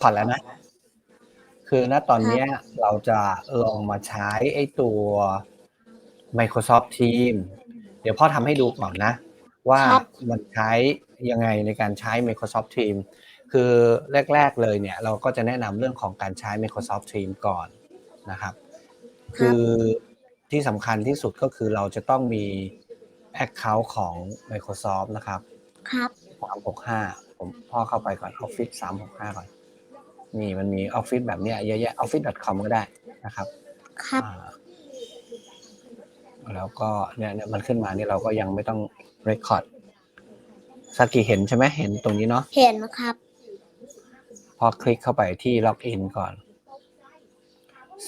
ผ่อนแล้วนะ คือณตอนเนี้ยเราจะลองมาใช้ไอ้ตัว Microsoft Teams เดี๋ยวพ่อทำให้ดูก่อนนะ ว่าครับ มันใช้ยังไงในการใช้ Microsoft Teams คือแรก ๆเลยเนี่ย เราก็จะแนะนำเรื่องของการใช้ Microsoft Teams ก่อนนะครับคือที่สำคัญที่สุดก็คือเราจะต้องมี Account ของ Microsoft นะครับ ครับ 365 ผมพ่อเข้าไปก่อน Office 365 ก่อน นี่มันมี Office แบบเนี้ยเยอะแยะ office.com ก็ได้นะครับครับอ่าแล้วก็เนี่ยเนี่ยมันขึ้นมานี่เราก็ยังไม่ต้อง record สกกีเห็นใช่ไหมเห็นตรงนี้เนาะเห็นนะครับ พอคลิกเข้าไปที่ login ก่อน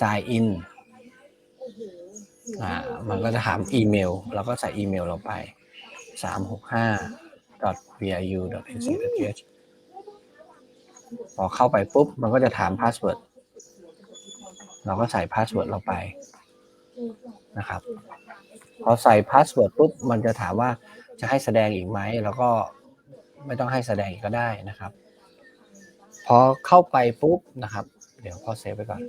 sign in อ่ามันก็จะถามอีเมลเราก็ใส่อีเมลเราไป 365 viu nc th พอเข้าไปปุ๊บ มันก็จะถามพาสเวิร์ดเราก็ใส่พาสเวิร์ดเราไปนะครับ พอใส่พาสเวิร์ดปุ๊บ มันจะถามว่าจะให้แสดงอีกไหม แล้วก็ไม่ต้องให้แสดงอีกก็ได้นะครับ พอเข้าไปปุ๊บนะครับ เดี๋ยวพอเซฟไปก่อน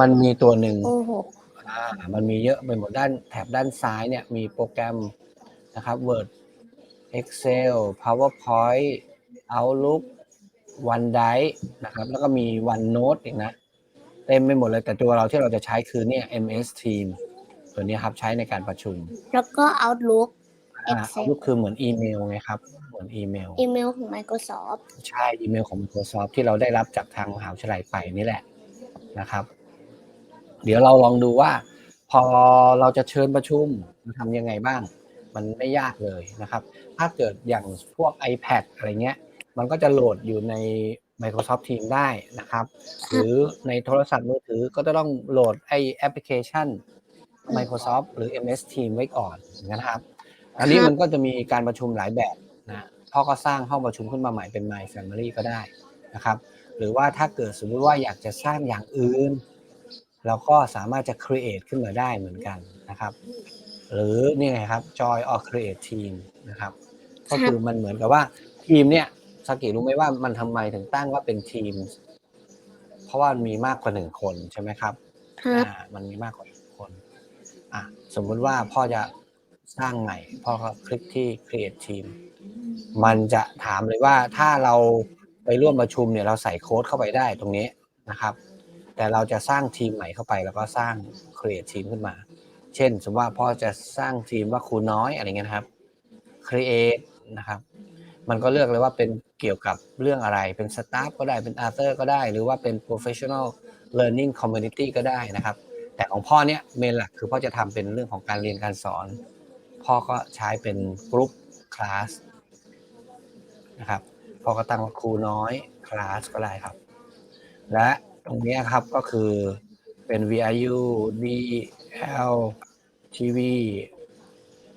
มันมีตัวหนึ่งโอ้โหอ่ามันมีเยอะไปหมดด้านแถบด้านซ้ายเนี่ยมีโปรแกรมนะครับ Word Excel PowerPoint Outlook OneDrive นะครับ แล้วก็มี OneNote อีกนะ เต็มไปหมดเลยแต่ตัวเราที่เราจะใช้คือเนี่ย MS Team ตัวนี้ครับใช้ในการประชุม แล้วก็ Outlook อ่า Excel Outlook คือเหมือนอีเมลไงครับ เหมือนอีเมล อีเมลของ Microsoft ใช่อีเมลของ Microsoft ที่เราได้รับจากทางมหาวิทยาลัยไปนี่แหละนะครับ เดี๋ยวเราลองดูว่า พอเราจะเชิญประชุมทำยังไงบ้าง มันไม่ยากเลยนะครับ ถ้าเกิดอย่างพวก iPad อะไรเงี้ย มันก็จะโหลดอยู่ใน Microsoft Teams ได้นะครับ หรือในโทรศัพท์มือถือก็จะต้องโหลดไอแอปพลิเคชัน Microsoft หรือ MS Teams ไว้ก่อนนะครับ อันนี้ครับมันก็จะมีการประชุมหลายแบบนะพ่อก็สร้างห้องประชุมขึ้นมาใหม่เป็น My Family ก็ได้นะครับ หรือว่าถ้าเกิดสมมุติว่าอยากจะสร้างอย่างอื่น เราก็สามารถจะ create ขึ้นมาได้เหมือนกันนะครับ หรือนี่ไงครับ Joy or Create Team นะครับ ก็คือมันเหมือนกับว่าทีมเนี่ย สากิรู้ไหมว่ามันทำไมถึงตั้งว่าเป็นทีม เพราะว่ามันมีมากกว่าหนึ่งคนใช่ไหมครับครับอ่ามันมีมากกว่าหนึ่งคน อะสมมุติว่าพ่อจะสร้างใหม่พ่อก็คลิกที่ create team มันจะถามเลยว่าถ้าเราไปร่วมประชุมเนี่ยเราใส่โค้ดเข้าไปได้ตรงนี้นะครับ แต่เราจะสร้างทีมใหม่เข้าไปแล้วก็สร้าง create team ขึ้นมา เช่น สมมติว่าพ่อจะสร้างทีมว่าครูน้อยอะไรเงี้ยนะครับ create นะครับ มันก็เลือกเลยว่าเป็นเกี่ยวกับเรื่องอะไร เป็นสตาฟก็ได้ เป็นอาร์เตอร์ก็ได้ หรือว่าเป็น professional learning community ก็ได้นะครับ แต่ของพ่อเนี่ยเมนหลักคือพ่อจะทำเป็นเรื่องของการเรียนการสอน พ่อก็ใช้เป็นกรุ๊ปคลาสนะครับ พ่อก็ตั้งว่าครูน้อยคลาสก็ได้ครับ และตรงนี้ครับก็คือเป็น VIU DL TV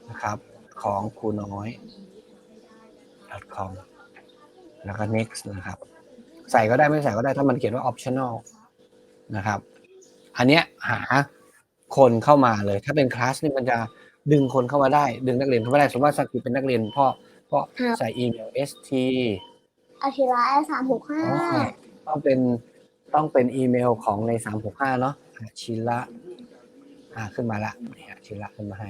นะครับของครูน้อย com แล้วก็ next นะครับ ใส่ก็ได้ไม่ใส่ก็ได้ถ้ามันเขียนว่า optional นะครับ อันเนี้ยหาคนเข้ามาเลย ถ้าเป็นคลาสนี่มันจะดึงคนเข้ามาได้ ดึงนักเรียนเข้ามาได้สมมติว่าสกิเป็นนักเรียนพ่อพ่อครับใส่อีเมล st อาชิระสามหกห้าต้องเป็นต้องเป็นอีเมลของใน365เนาะอาชิระอ่าขึ้นมาละเนี่ยอาชิระขึ้นมาให้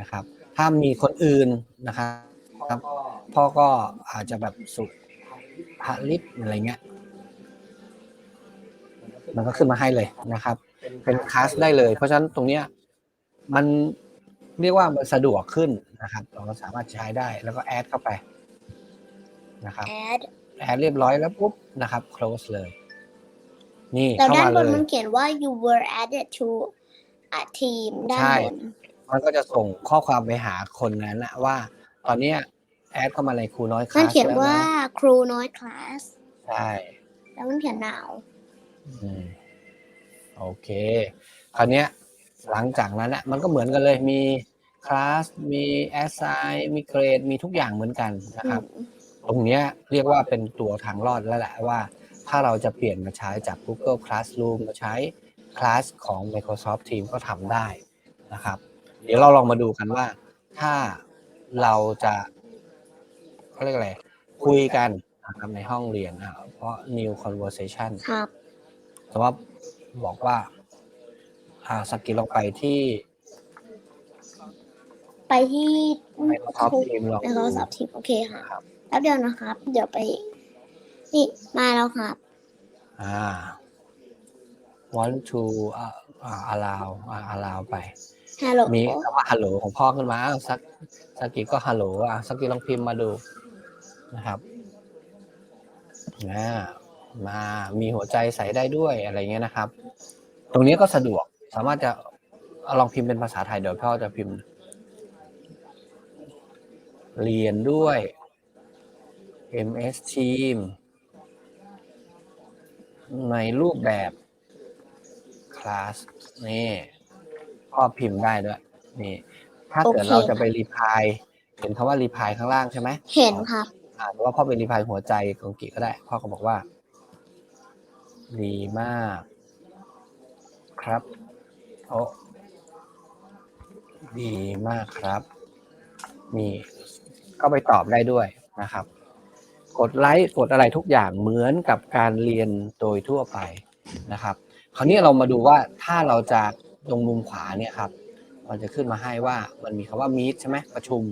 นะครับ ถ้ามีคนอื่นนะครับครับ พ่อก็อาจจะแบบสุภลิตอะไรเงี้ย มันก็ขึ้นมาให้เลยนะครับ เป็นคลาสได้เลย เพราะฉะนั้นตรงเนี้ยมันเรียกว่ามันสะดวกขึ้นนะครับ เราก็สามารถใช้ได้แล้วก็แอดเข้าไปนะครับแอดแอดเรียบร้อยแล้วปุ๊บนะครับ close เลย นี่แต่เข้าด้านมาบเลนยมันเขียนว่า you were added to a team ด้านใช่บนมันก็จะส่งข้อความไปหาคนนั้นนะว่า ตอนเนี้ย แอดเข้ามาในครูน้อยคมันลาสเขียนแล้วว่านะครูน้อยคลาสใช่แล้วมันเขียนหนาวอืมโอเค คราวเนี้ยหลังจากนั้นนะมันก็เหมือนกันเลยมีคลาสมีแอสไซมีเกรดมีทุกอย่างเหมือนกันนะครับ ตรงเนี้ยเรียกว่าเป็นตัวทางรอดแล้วแหละว่า ถ้าเราจะเปลี่ยนมาใช้จาก Google Classroom มาใช้คลาสของ Microsoft Teams ก็ทำได้นะครับ เดี๋ยวเราลองมาดูกันว่า ถ้าเราจะ เขาเรียกอะไร คุยกันนะครับในห้องเรียนอะเพราะ new conversation ครับแต่ว่าบอกว่า อ่าสกิลลงไปที่ไปที่ Microsoft Teams ลองในดูโทรศัพท์ทีมโอเคค่ะ ครับแป๊บเดียวนะครับ เดี๋ยวไป นี่มาแล้วครับ อ่า want to อ่าอ่า allow อ่า allow ไป ฮัลโหลมีคำว่าฮัลโหลของพ่อขึ้นมาอ้าวสักสกิก็ฮัลโหลอะสกิลองพิมพ์มาดู นะครับนะมามีหัวใจใส่ได้ด้วยอะไรเงี้ยนะครับ ตรงนี้ก็สะดวกสามารถจะลองพิมพ์เป็นภาษาไทยเดี๋ยวพ่อจะพิมพ์ เรียนด้วย MS Team ในรูปแบบคลาสนี่พ่อพิมพ์ได้ด้วยนี่ ถ้าเกิดเราจะไปรีพายเห็นคำว่ารีพายข้างล่างใช่ไหมเห็นครับ่าหรือว่าพ่อเป็นรีพายหัวใจของกิก็ได้ พ่อก็บอกว่า ดีมาก ครับโอ้ดีมากครับ นี่ก็ไปตอบได้ด้วยนะครับ กดไลค์กดอะไรทุกอย่างเหมือนกับการเรียนโดยทั่วไปนะครับ คราวนี้เรามาดูว่าถ้าเราจะตรงมุมขวาเนี่ยครับมันจะขึ้นมาให้ว่ามันมีคำว่า meet ใช่ไหมประชุม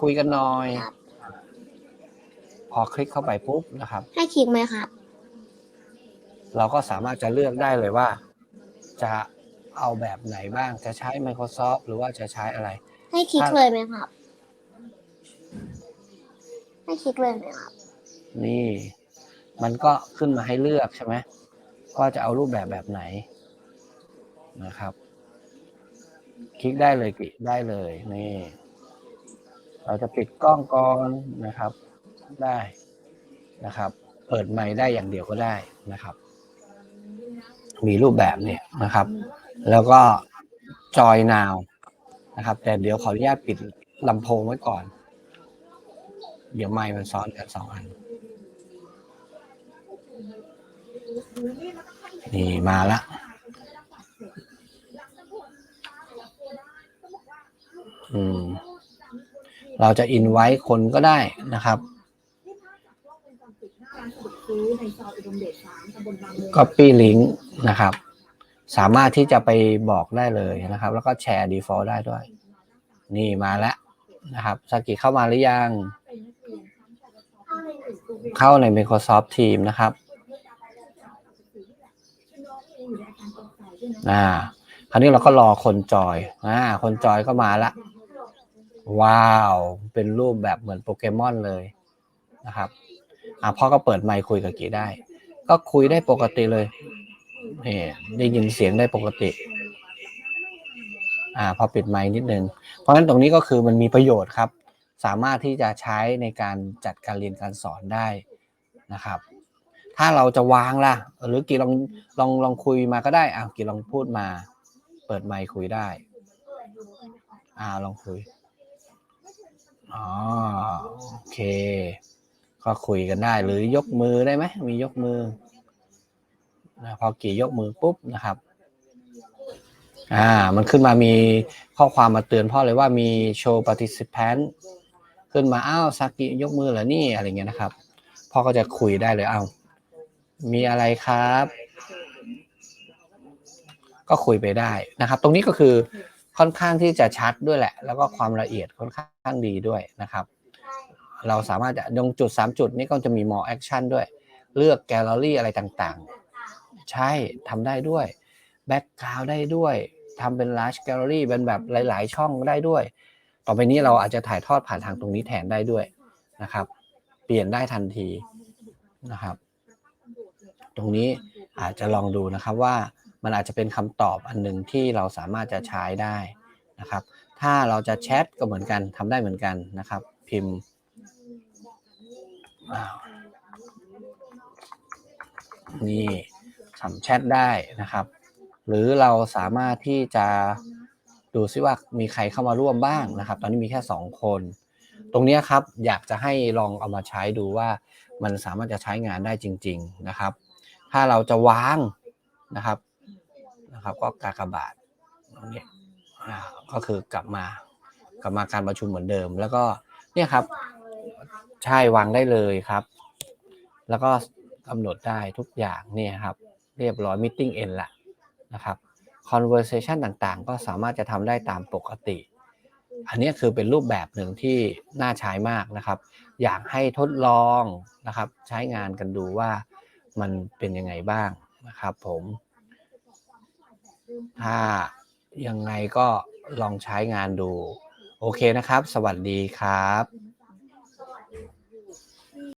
คุยกันหน่อย พอคลิกเข้าไปปุ๊บนะครับ ให้คลิกไหมครับ เราก็สามารถจะเลือกได้เลยว่า จะเอาแบบไหนบ้างจะใช้ Microsoft หรือว่าจะใช้อะไร ให้คลิกครับเลยไหมครับ ให้คลิกเลยไหมครับ นี่ มันก็ขึ้นมาให้เลือกใช่ไหมว่าจะเอารูปแบบแบบไหนนะครับ คลิกได้เลยกิได้เลยนี่ เราจะปิดกล้องก่อนนะครับ ได้นะครับ เปิดไมค์ได้อย่างเดียวก็ได้นะครับ มีรูปแบบเนี่ยนะครับ แล้วก็จอยนาวนะครับ แต่เดี๋ยวขออนุญาตปิดลำโพงไว้ก่อน เดี๋ยวไมค์มันซ้อนกันสองอัน นี่มาละอืมเราจะอินไว้คนก็ได้นะครับ Copy link นะครับ สามารถที่จะไปบอกได้เลยนะครับ แล้วก็แชร์ default ได้ด้วย นี่มาแล้วนะครับสกิเข้ามาหรือยัง เข้าใน Microsoft Team นะครับ อ่า คราวนี้เราก็รอคนจอย อ่า คนจอยก็มาละ ว้าว เป็นรูปแบบเหมือนโปเกมอนเลยนะครับ อ่าพ่อก็เปิดไมค์คุยกับกีได้ ก็คุยได้ปกติเลยนี่ได้ยินเสียงได้ปกติ อ่า พอปิดไมค์นิดนึง เพราะฉะนั้นตรงนี้ก็คือมันมีประโยชน์ครับ สามารถที่จะใช้ในการจัดการเรียนการสอนได้นะครับ ถ้าเราจะวางล่ะ หรือกีลองลองลองคุยมาก็ได้อ่ากีลองพูดมา เปิดไมค์คุยได้ อ่าลองคุยอ๋อโอเค ก็คุยกันได้หรือยกมือได้ไหมมียกมือนะพอกี่ยกมือปุ๊บนะครับ อ่า มันขึ้นมามีข้อความมาเตือนพ่อเลยว่ามีโชว์ participant ขึ้นมาอ้าวซากิยกมือเหรอนี่อะไรเงี้ยนะครับ พ่อก็จะคุยได้เลยเอ้ามีอะไรครับ ก็คุยไปได้นะครับ ตรงนี้ก็คือค่อนข้างที่จะชัดด้วยแหละ แล้วก็ความละเอียดค่อนข้างดีด้วยนะครับ เราสามารถจะตรงจุด 3 จุดนี้ก็จะมี more action ด้วย เลือกแกลเลอรี่อะไรต่างๆ ใช่ทำได้ด้วย background ได้ด้วยทำเป็น large gallery เป็นแบบหลาย ๆ ช่องได้ด้วย ต่อไปนี้เราอาจจะถ่ายทอดผ่านทางตรงนี้แทนได้ด้วยนะครับ เปลี่ยนได้ทันทีนะครับ ตรงนี้อาจจะลองดูนะครับว่ามันอาจจะเป็นคำตอบอันหนึ่งที่เราสามารถจะใช้ได้นะครับ ถ้าเราจะแชทก็เหมือนกันทำได้เหมือนกันนะครับ พิมพ์ นี่ทำแชทได้นะครับ หรือเราสามารถที่จะดูซิว่ามีใครเข้ามาร่วมบ้างนะครับ ตอนนี้มีแค่สองคน ตรงนี้ครับอยากจะให้ลองเอามาใช้ดูว่ามันสามารถจะใช้งานได้จริง ๆนะครับ ถ้าเราจะวางนะครับนะครับ ก็กากบาทตรงนี้ก็คือกลับมากลับมาการประชุมเหมือนเดิม แล้วก็เนี่ยครับ ใช่วางได้เลยครับ แล้วก็กำหนดได้ทุกอย่างเนี่ยครับ เรียบร้อย meeting end ละนะครับ conversation ต่างๆ ก็สามารถจะทำได้ตามปกติ อันนี้คือเป็นรูปแบบหนึ่งที่น่าใช้มากนะครับ อยากให้ทดลองนะครับ ใช้งานกันดูว่ามันเป็นยังไงบ้างนะครับผม ถ้ายังไงก็ลองใช้งานดู โอเคนะครับ สวัสดีครับ